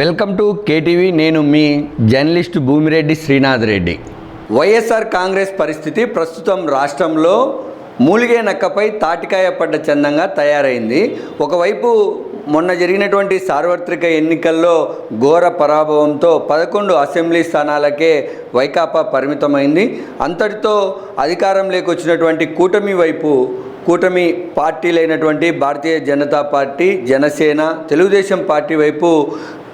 Welcome to KTV నేను మీ journalist Bhumireddy Srinath Reddy. YSR Congress పరిస్థితి ప్రస్తుతం రాష్ట్రంలో మూలిగే నక్కపై తాటికాయ పడ్డ చందంగా తయారైంది. ఒకవైపు మొన్న జరిగినటువంటి సార్వత్రిక ఎన్నికల్లో ఘోర పరాభవంతో పదకొండు అసెంబ్లీ స్థానాలకే వైకాపా పరిమితమైంది. అంతటితో అధికారంలోకి వచ్చినటువంటి కూటమి వైపు కూటమి పార్టీలైనటువంటి భారతీయ జనతా పార్టీ జనసేన తెలుగుదేశం పార్టీ వైపు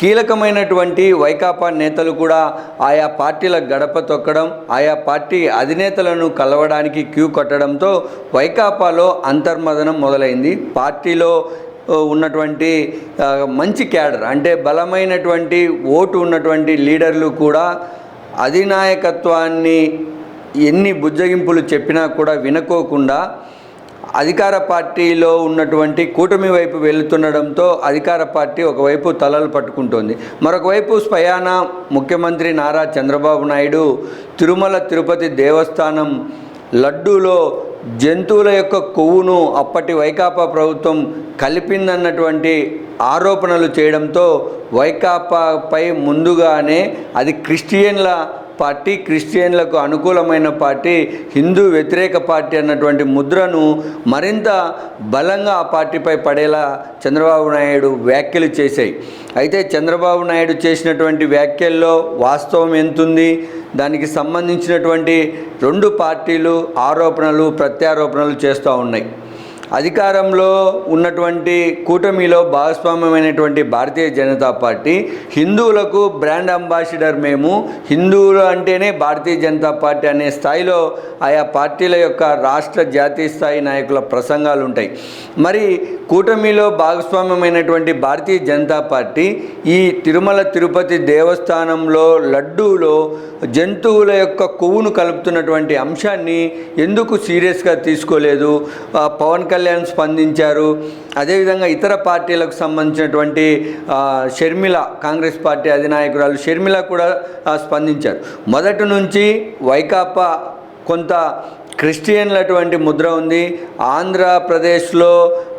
కీలకమైనటువంటి వైకాపా నేతలు కూడా ఆయా పార్టీల గడప తొక్కడం ఆయా పార్టీ అధినేతలను కలవడానికి క్యూ కట్టడంతో వైకాపాలో అంతర్మదనం మొదలైంది. పార్టీలో ఉన్నటువంటి మంచి క్యాడర్ అంటే బలమైనటువంటి ఓటు ఉన్నటువంటి లీడర్లు కూడా అధినాయకత్వాన్ని ఎన్ని బుజ్జగింపులు చెప్పినా కూడా వినుకోకుండా అధికార పార్టీలో ఉన్నటువంటి కూటమి వైపు వెళుతుండడంతో అధికార పార్టీ ఒకవైపు తలలు పట్టుకుంటోంది. మరొకవైపు స్పయాన ముఖ్యమంత్రి నారా చంద్రబాబు నాయుడు తిరుమల తిరుపతి దేవస్థానం లడ్డూలో జంతువుల యొక్క కొవ్వును అప్పటి వైకాపా ప్రభుత్వం కలిపిందన్నటువంటి ఆరోపణలు చేయడంతో వైకాపాపై ముందుగానే అది క్రిస్టియన్ల పార్టీ క్రిస్టియన్లకు అనుకూలమైన పార్టీ హిందూ వ్యతిరేక పార్టీ అన్నటువంటి ముద్రను మరింత బలంగా ఆ పార్టీపై పడేలా చంద్రబాబు నాయుడు వ్యాఖ్యలు చేశాయి. అయితే చంద్రబాబు నాయుడు చేసినటువంటి వ్యాఖ్యల్లో వాస్తవం ఎంతుంది? దానికి సంబంధించినటువంటి రెండు పార్టీలు ఆరోపణలు ప్రత్యారోపణలు చేస్తూ ఉన్నాయి. అధికారంలో ఉన్నటువంటి కూటమిలో భాగస్వామ్యమైనటువంటి భారతీయ జనతా పార్టీ హిందువులకు బ్రాండ్ అంబాసిడర్ మేము హిందువులు అంటేనే భారతీయ జనతా పార్టీ అనే స్థాయిలో ఆయా పార్టీల యొక్క రాష్ట్ర జాతీయ స్థాయి నాయకుల ప్రసంగాలు ఉంటాయి. మరి కూటమిలో భాగస్వామ్యమైనటువంటి భారతీయ జనతా పార్టీ ఈ తిరుమల తిరుపతి దేవస్థానంలో లడ్డూలో జంతువుల యొక్క కొవ్వును కలుపుతున్నటువంటి అంశాన్ని ఎందుకు సీరియస్గా తీసుకోలేదు? పవన్ కళ్యాణ్ స్పందించారు. అదేవిధంగా ఇతర పార్టీలకు సంబంధించినటువంటి షర్మిల కాంగ్రెస్ పార్టీ అధినాయకురాలు షర్మిల కూడా స్పందించారు. మొదటి నుంచి వైకాపా కొంత క్రిస్టియన్లటువంటి ముద్ర ఉంది. ఆంధ్రప్రదేశ్లో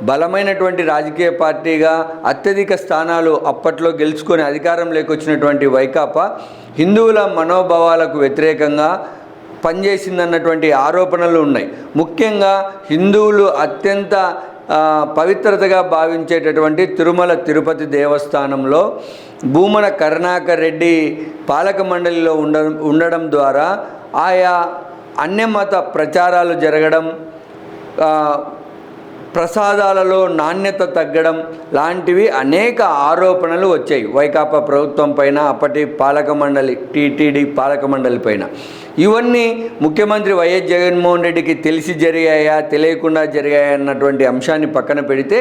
బలమైనటువంటి రాజకీయ పార్టీగా అత్యధిక స్థానాలు అప్పట్లో గెలుచుకొని అధికారంలోకి వచ్చినటువంటి వైకాపా హిందువుల మనోభావాలకు వ్యతిరేకంగా పనిచేసిందన్నటువంటి ఆరోపణలు ఉన్నాయి. ముఖ్యంగా హిందువులు అత్యంత పవిత్రతగా భావించేటటువంటి తిరుమల తిరుపతి దేవస్థానంలో భూమన కరుణాకర్ రెడ్డి పాలక మండలిలో ఉండ ఉండడం ద్వారా ఆయా అన్యమత ప్రచారాలు జరగడం ప్రసాదాలలో నాణ్యత తగ్గడం లాంటివి అనేక ఆరోపణలు వచ్చాయి. వైకాపా ప్రభుత్వం పైన అప్పటి పాలక మండలి టీటీడీ పాలక మండలి పైన. ఇవన్నీ ముఖ్యమంత్రి వైఎస్ జగన్మోహన్ రెడ్డికి తెలిసి జరిగాయా తెలియకుండా జరిగాయా అన్నటువంటి అంశాన్ని పక్కన పెడితే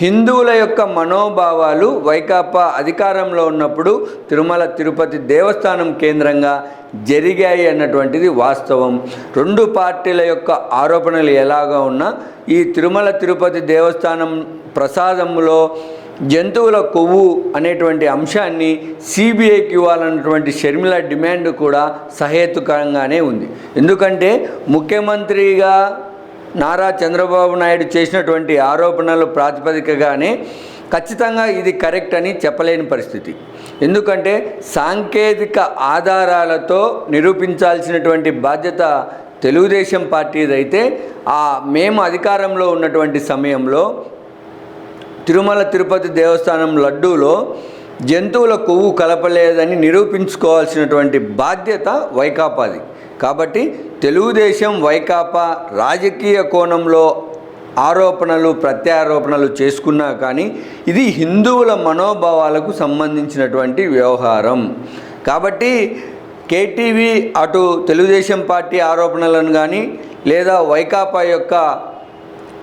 హిందువుల యొక్క మనోభావాలు వైకాపా అధికారంలో ఉన్నప్పుడు తిరుమల తిరుపతి దేవస్థానం కేంద్రంగా జరిగాయి అన్నటువంటిది వాస్తవం. రెండు పార్టీల యొక్క ఆరోపణలు ఎలాగా ఉన్నా ఈ తిరుమల తిరుపతి దేవస్థానం ప్రసాదంలో జంతువుల కొవ్వు అనేటువంటి అంశాన్ని సిబిఐకి ఇవ్వాలన్నటువంటి షర్మిల డిమాండ్ కూడా సహేతుకంగానే ఉంది. ఎందుకంటే ముఖ్యమంత్రిగా నారా చంద్రబాబు నాయుడు చేసినటువంటి ఆరోపణల ప్రాతిపదికగానే ఖచ్చితంగా ఇది కరెక్ట్ అని చెప్పలేని పరిస్థితి. ఎందుకంటే సాంకేతిక ఆధారాలతో నిరూపించాల్సినటువంటి బాధ్యత తెలుగుదేశం పార్టీదైతే ఆ మేము అధికారంలో ఉన్నటువంటి సమయంలో తిరుమల తిరుపతి దేవస్థానం లడ్డూలో జంతువుల కొవ్వు కలపలేదని నిరూపించుకోవాల్సినటువంటి బాధ్యత వైకాపాది. కాబట్టి తెలుగుదేశం వైకాపా రాజకీయ కోణంలో ఆరోపణలు ప్రత్యారోపణలు చేసుకున్నా కానీ ఇది హిందువుల మనోభావాలకు సంబంధించినటువంటి వ్యవహారం. కాబట్టి కేటీవీ అటు తెలుగుదేశం పార్టీ ఆరోపణలను కానీ లేదా వైకాపా యొక్క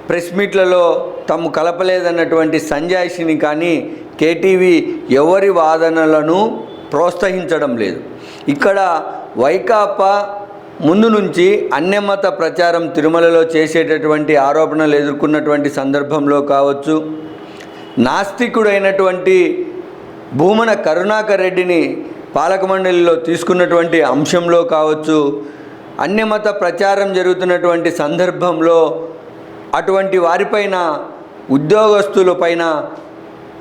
ప్రెస్ మీట్లలో తాము కలపలేదన్నటువంటి సంజాయిషిని కానీ కేటీవీ ఎవరి వాదనలను ప్రోత్సహించడం లేదు. ఇక్కడ వైకాపా ముందు నుంచి అన్యమత ప్రచారం తిరుమలలో చేసేటటువంటి ఆరోపణలు ఎదుర్కొన్నటువంటి సందర్భంలో కావచ్చు నాస్తికుడైనటువంటి భూమన కరుణాకర్ రెడ్డిని పాలకమండలిలో తీసుకున్నటువంటి అంశంలో కావచ్చు అన్యమత ప్రచారం జరుగుతున్నటువంటి సందర్భంలో అటువంటి వారిపైన ఉద్యోగస్తులపైన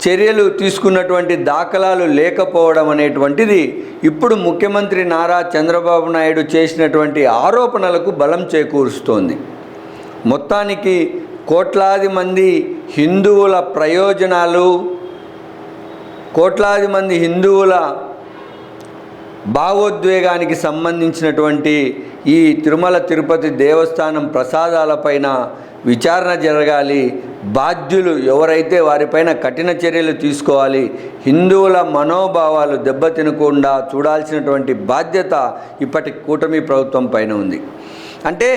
చర్యలు తీసుకున్నటువంటి దాఖలాలు లేకపోవడం అనేటువంటిది ఇప్పుడు ముఖ్యమంత్రి నారా చంద్రబాబు నాయుడు చేసినటువంటి ఆరోపణలకు బలం చేకూరుస్తోంది. మొత్తానికి కోట్లాది మంది హిందువుల ప్రయోజనాలు కోట్లాది మంది హిందువుల భావోద్వేగానికి సంబంధించినటువంటి ఈ తిరుమల తిరుపతి దేవస్థానం ప్రసాదాలపైన విచారణ జరగాలి బాధ్యులు ఎవరైతే వారిపైన కఠిన చర్యలు తీసుకోవాలి హిందువుల మనోభావాలు దెబ్బతినకుండా చూడాల్సినటువంటి బాధ్యత ఇప్పటి కూటమి ప్రభుత్వం పైన ఉంది. అంటే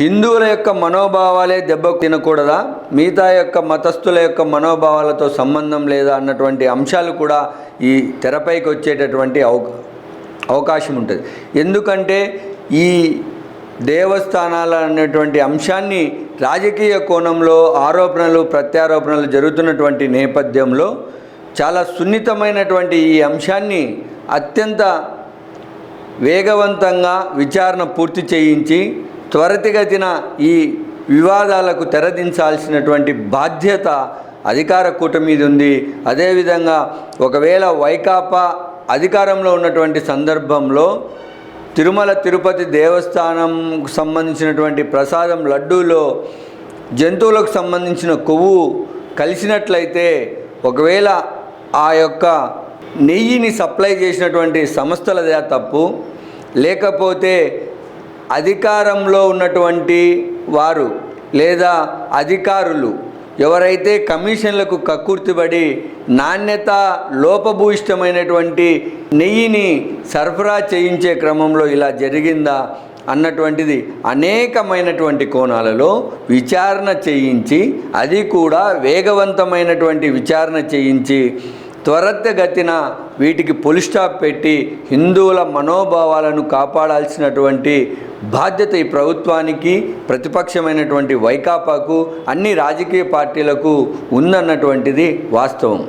హిందువుల యొక్క మనోభావాలే దెబ్బ తినకూడదా? మిగతా యొక్క మతస్థుల యొక్క మనోభావాలతో సంబంధం లేదా అన్నటువంటి అంశాలు కూడా ఈ తెరపైకి వచ్చేటటువంటి అవకాశం ఉంటుంది. ఎందుకంటే ఈ దేవస్థానాలు అనేటువంటి అంశాన్ని రాజకీయ కోణంలో ఆరోపణలు ప్రత్యారోపణలు జరుగుతున్నటువంటి నేపథ్యంలో చాలా సున్నితమైనటువంటి ఈ అంశాన్ని అత్యంత వేగవంతంగా విచారణ పూర్తి చేయించి త్వరితగతిన ఈ వివాదాలకు తెరదించాల్సినటువంటి బాధ్యత అధికార కూటమి ఉంది. అదేవిధంగా ఒకవేళ వైకాపా అధికారంలో ఉన్నటువంటి సందర్భంలో తిరుమల తిరుపతి దేవస్థానంకు సంబంధించినటువంటి ప్రసాదం లడ్డూలో జంతువులకు సంబంధించిన కొవ్వు కలిసినట్లయితే ఒకవేళ ఆ యొక్క నెయ్యిని సప్లై చేసినటువంటి సంస్థలదే తప్పు. లేకపోతే అధికారంలో ఉన్నటువంటి వారు లేదా అధికారులు ఎవరైతే కమిషన్లకు కక్కుర్తిబడి నాణ్యత లోపభూయిష్టమైనటువంటి నెయ్యిని సరఫరా చేయించే క్రమంలో ఇలా జరిగిందా అన్నటువంటిది అనేకమైనటువంటి కోణాలలో విచారణ చేయించి అది కూడా వేగవంతమైనటువంటి విచారణ చేయించి త్వరతగతిన వీటికి పులి స్టాప్ పెట్టి హిందువుల మనోభావాలను కాపాడాల్సినటువంటి బాధ్యత ఈ ప్రభుత్వానికి ప్రతిపక్షమైనటువంటి వైకాపాకు అన్ని రాజకీయ పార్టీలకు ఉందన్నటువంటిది వాస్తవం.